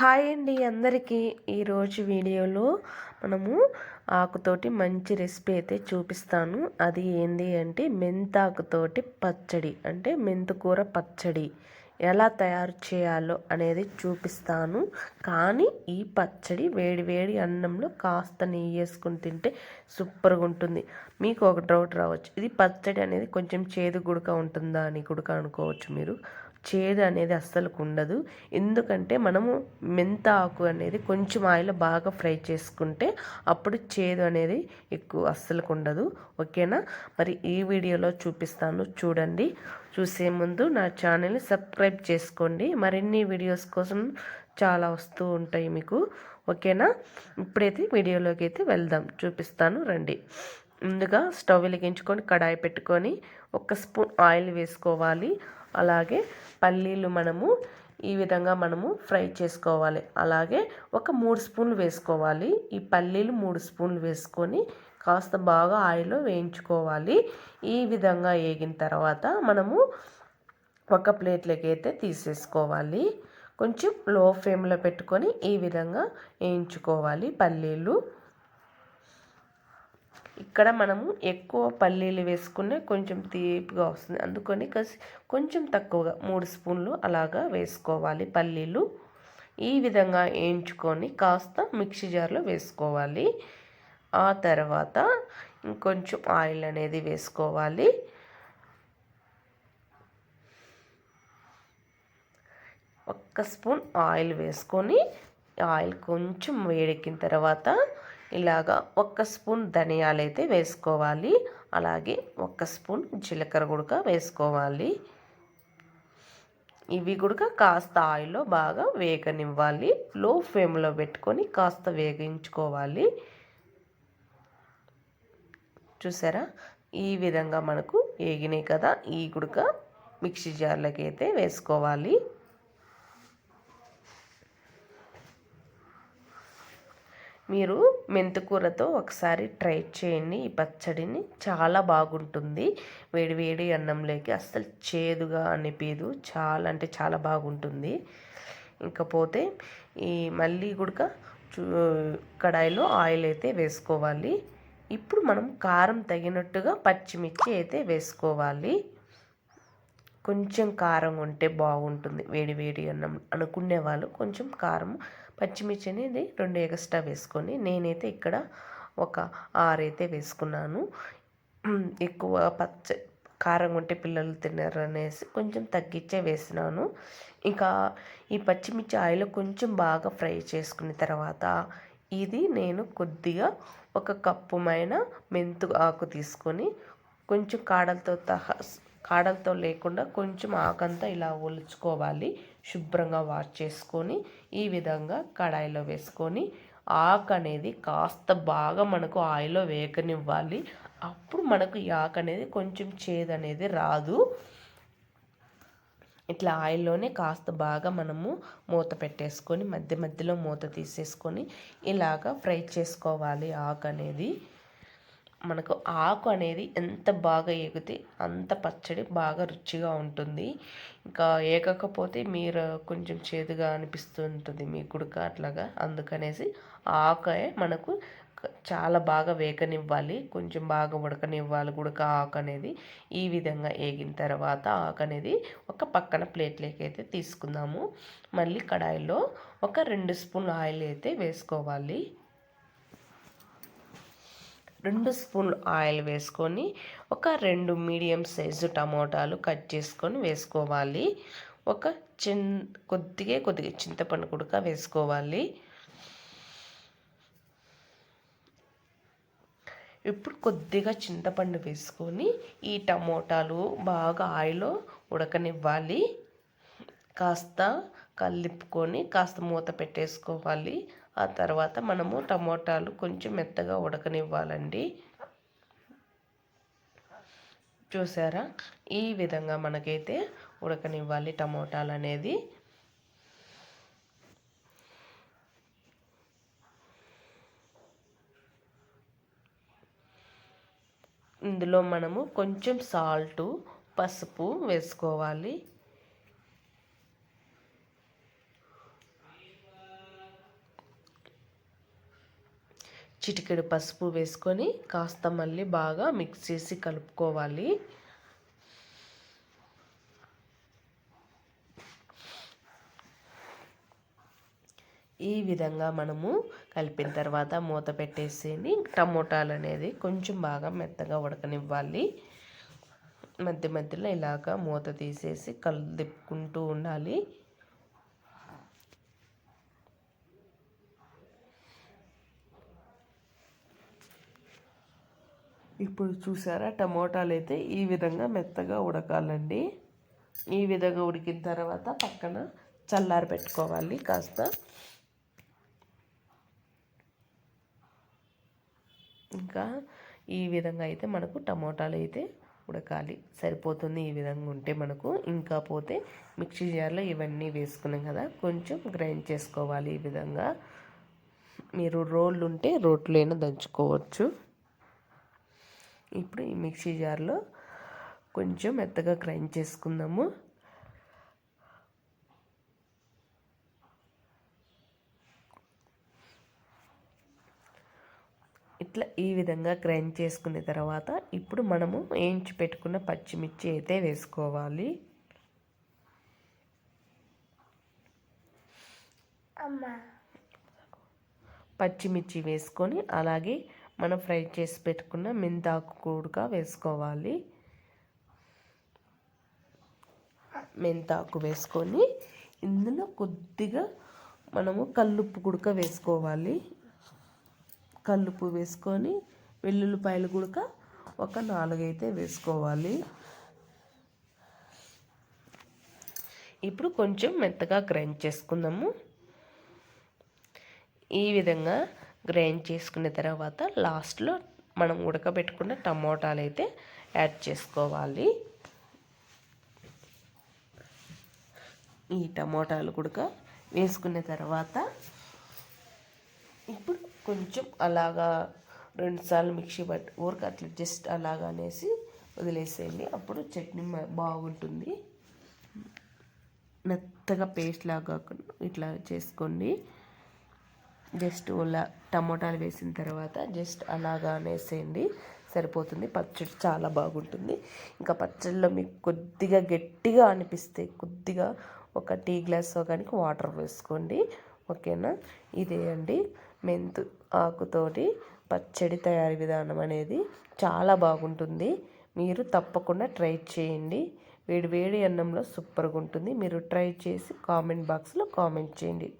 Hi అండి అందరికీ. ఈరోజు వీడియోలో మనము ఆకుతోటి మంచి రెసిపీ అయితే చూపిస్తాను. అది ఏంది అంటే మెంతాకుతోటి పచ్చడి అంటే మెంతుకూర పచ్చడి. ఎలా తయారు చేయాలో అనేది చూపిస్తాను. కానీ ఈ పచ్చడి వేడి వేడి అన్నంలో కాస్త నెయ్యి వేసుకుని తింటే సూపర్గా ఉంటుంది. మీకు ఒక డౌట్ రావచ్చు. ఇది పచ్చడి అనేది కొంచెం చేదు గుడక ఉంటుందా అని గుడక అనుకోవచ్చు మీరు. చేదు అనేది అస్సలు ఉండదు. ఎందుకంటే మనము మెంత ఆకు అనేది కొంచెం ఆయిల్ బాగా ఫ్రై చేసుకుంటే అప్పుడు చేదు అనేది ఎక్కువ అస్సలు ఉండదు. ఓకేనా? మరి ఈ వీడియోలో చూపిస్తాను చూడండి. చూసే ముందు నా ఛానల్ని సబ్స్క్రైబ్ చేసుకోండి. మరిన్ని వీడియోస్ కోసం చాలా వస్తూ ఉంటాయి మీకు. ఓకేనా? ఇప్పుడైతే వీడియోలోకి అయితే వెళ్దాం. చూపిస్తాను రండి. ముందుగా స్టవ్ వెలిగించుకొని కడాయి పెట్టుకొని ఒక స్పూన్ ఆయిల్ వేసుకోవాలి. అలాగే పల్లీలు మనము ఈ విధంగా మనము ఫ్రై చేసుకోవాలి. అలాగే ఒక మూడు స్పూన్లు వేసుకోవాలి. ఈ పల్లీలు మూడు స్పూన్లు వేసుకొని కాస్త బాగా ఆయిల్లో వేయించుకోవాలి. ఈ విధంగా వేగిన తర్వాత మనము ఒక ప్లేట్లోకి అయితే తీసేసుకోవాలి. కొంచెం లో ఫ్లేమ్లో పెట్టుకొని ఈ విధంగా వేయించుకోవాలి పల్లీలు. ఇక్కడ మనము ఎక్కువ పల్లీలు వేసుకునే కొంచెం తీపిగా వస్తుంది. అందుకని కొంచెం తక్కువగా మూడు స్పూన్లు అలాగా వేసుకోవాలి పల్లీలు. ఈ విధంగా వేయించుకొని కాస్త మిక్సీ జార్లో వేసుకోవాలి. ఆ తర్వాత ఇంకొంచెం ఆయిల్ అనేది వేసుకోవాలి. ఒక్క స్పూన్ ఆయిల్ వేసుకొని ఆయిల్ కొంచెం వేడెక్కిన తర్వాత ఇలాగా ఒక్క స్పూన్ ధనియాలు అయితే వేసుకోవాలి. అలాగే ఒక్క స్పూన్ జీలకర్ర గుడక వేసుకోవాలి. ఇవి కూడా కాస్త ఆయిల్లో బాగా వేగనివ్వాలి. లో ఫ్లేమ్లో పెట్టుకొని కాస్త వేగించుకోవాలి. చూసారా? ఈ విధంగా మనకు వేగినాయి కదా ఈ గుడక. మిక్సీ జార్లకి అయితే వేసుకోవాలి. మీరు మెంతికూరతో ఒకసారి ట్రై చేయండి. ఈ పచ్చడిని చాలా బాగుంటుంది. వేడి వేడి అన్నంలోకి అస్సలు చేదుగా అనిపించదు చాలా అంటే చాలా బాగుంటుంది. ఇంకపోతే ఈ మళ్ళీ కూడా కడాయిలో ఆయిల్ అయితే వేసుకోవాలి. ఇప్పుడు మనం కారం తగినట్టుగా పచ్చిమిర్చి అయితే వేసుకోవాలి. కొంచెం కారం ఉంటే బాగుంటుంది. వేడి వేడి అన్నం అనుకునే వాళ్ళు కొంచెం కారం పచ్చిమిర్చి అనేది రెండు ఎగస్ట్రా వేసుకొని నేనైతే ఇక్కడ ఒక ఆరైతే వేసుకున్నాను. ఎక్కువ పచ్చ కారం ఉంటే పిల్లలు తిన్నారు అనేసి కొంచెం తగ్గించే వేసినాను. ఇంకా ఈ పచ్చిమిర్చి ఆయిల్ కొంచెం బాగా ఫ్రై చేసుకున్న తర్వాత ఇది నేను కొద్దిగా ఒక కప్పుమైన మెంతు ఆకు తీసుకొని కొంచెం కాడలతో తహా కాడలతో లేకుండా కొంచెం ఆకంతా ఇలా ఒలుచుకోవాలి. శుభ్రంగా వాష్ చేసుకొని ఈ విధంగా కడాయిలో వేసుకొని ఆకు అనేది కాస్త బాగా మనకు ఆయిల్లో వేగనివ్వాలి. అప్పుడు మనకు ఈ ఆకు అనేది కొంచెం చేదు అనేది రాదు. ఇట్లా ఆయిల్లోనే కాస్త బాగా మనము మూత పెట్టేసుకొని మధ్య మధ్యలో మూత తీసేసుకొని ఇలాగ ఫ్రై చేసుకోవాలి ఆకు అనేది. మనకు ఆకు అనేది ఎంత బాగా ఎగితే అంత పచ్చడి బాగా రుచిగా ఉంటుంది. ఇంకా ఏగకపోతే మీరు కొంచెం చేదుగా అనిపిస్తుంటుంది మీ గుడక అట్లాగా. అందుకనేసి ఆకే మనకు చాలా బాగా వేగనివ్వాలి. కొంచెం బాగా ఉడకనివ్వాలి గుడక ఆకు అనేది. ఈ విధంగా వేగిన తర్వాత ఆకు అనేది ఒక పక్కన ప్లేట్లోకి అయితే తీసుకుందాము. మళ్ళీ కడాయిలో ఒక రెండు స్పూన్ ఆయిల్ అయితే వేసుకోవాలి. రెండు స్పూన్లు ఆయిల్ వేసుకొని ఒక రెండు మీడియం సైజు టమోటాలు కట్ చేసుకొని వేసుకోవాలి. ఒక చిన్ కొద్దిగా కొద్దిగా చింతపండు కుడక వేసుకోవాలి. ఇప్పుడు కొద్దిగా చింతపండు వేసుకొని ఈ టమోటాలు బాగా ఆయిల్లో ఉడకనివ్వాలి. కాస్త కలిపుకొని కాస్త మూత పెట్టేసుకోవాలి. ఆ తర్వాత మనము టమోటాలు కొంచెం మెత్తగా ఉడకనివ్వాలండి. చూసారా? ఈ విధంగా మనకైతే ఉడకనివ్వాలి టమోటాలు అనేది ఇందులో మనము కొంచెం సాల్టు పసుపు వేసుకోవాలి. చిటికెడు పసుపు వేసుకొని కాస్త మళ్ళీ బాగా మిక్స్ చేసి కలుపుకోవాలి. ఈ విధంగా మనము కలిపిన తర్వాత మూత పెట్టేసి టమోటాలు అనేది కొంచెం బాగా మెత్తగా ఉడకనివ్వాలి. మధ్య మధ్యలో ఇలాగ మూత తీసేసి కలుపుకుంటూ ఉండాలి. ఇప్పుడు చూసారా టమోటాలు అయితే ఈ విధంగా మెత్తగా ఉడకాలండి. ఈ విధంగా ఉడికిన తర్వాత పక్కన చల్లారి పెట్టుకోవాలి కాస్త. ఇంకా ఈ విధంగా అయితే మనకు టమోటాలు అయితే ఉడకాలి. సరిపోతుంది ఈ విధంగా ఉంటే మనకు. ఇంకా పోతే మిక్సీ జార్లో ఇవన్నీ వేసుకున్నాం కదా కొంచెం గ్రైండ్ చేసుకోవాలి ఈ విధంగా. మీరు రోళ్ళు ఉంటే రోట్లైనా దంచుకోవచ్చు. ఇప్పుడు ఈ మిక్సీ జార్లో కొంచెం మెత్తగా గ్రైండ్ చేసుకుందాము. ఇట్లా ఈ విధంగా గ్రైండ్ చేసుకున్న తర్వాత ఇప్పుడు మనము వేయించి పెట్టుకున్న పచ్చిమిర్చి అయితే వేసుకోవాలి. పచ్చిమిర్చి వేసుకొని అలాగే మనం ఫ్రై చేసి పెట్టుకున్న మెంతాకు కూడా వేసుకోవాలి. మెంతాకు వేసుకొని ఇందులో కొద్దిగా మనము కల్లుప్పు గుడక వేసుకోవాలి. కల్లుప్పు వేసుకొని వెల్లుల్లిపాయలు గుడక ఒక నాలుగైతే వేసుకోవాలి. ఇప్పుడు కొంచెం మెత్తగా గ్రైండ్ చేసుకుందాము. ఈ విధంగా గ్రైండ్ చేసుకున్న తర్వాత లాస్ట్లో మనం ఉడకబెట్టుకున్న టమోటాలు అయితే యాడ్ చేసుకోవాలి. ఈ టమోటాలు కూడా వేసుకున్న తర్వాత ఇప్పుడు కొంచెం అలాగా రెండుసార్లు మిక్సీ పట్టి ఊరికి అట్లా జస్ట్ అలాగా అనేసి వదిలేసేయండి. అప్పుడు చట్నీ బాగుంటుంది. మెత్తగా పేస్ట్ లాగా ఇట్లా చేసుకోండి. జస్ట్ అలా టమోటాలు వేసిన తర్వాత జస్ట్ అలాగా అనేసేయండి సరిపోతుంది. పచ్చడి చాలా బాగుంటుంది. ఇంకా పచ్చడిలో మీకు కొద్దిగా గట్టిగా అనిపిస్తే కొద్దిగా ఒక టీ గ్లాస్ కానీ వాటర్ వేసుకోండి. ఓకేనా? ఇదే అండి మెంతు ఆకుతోటి పచ్చడి తయారీ విధానం అనేది చాలా బాగుంటుంది. మీరు తప్పకుండా ట్రై చేయండి. వేడి వేడి అన్నంలో సూపర్గా ఉంటుంది. మీరు ట్రై చేసి కామెంట్ బాక్స్లో కామెంట్ చేయండి.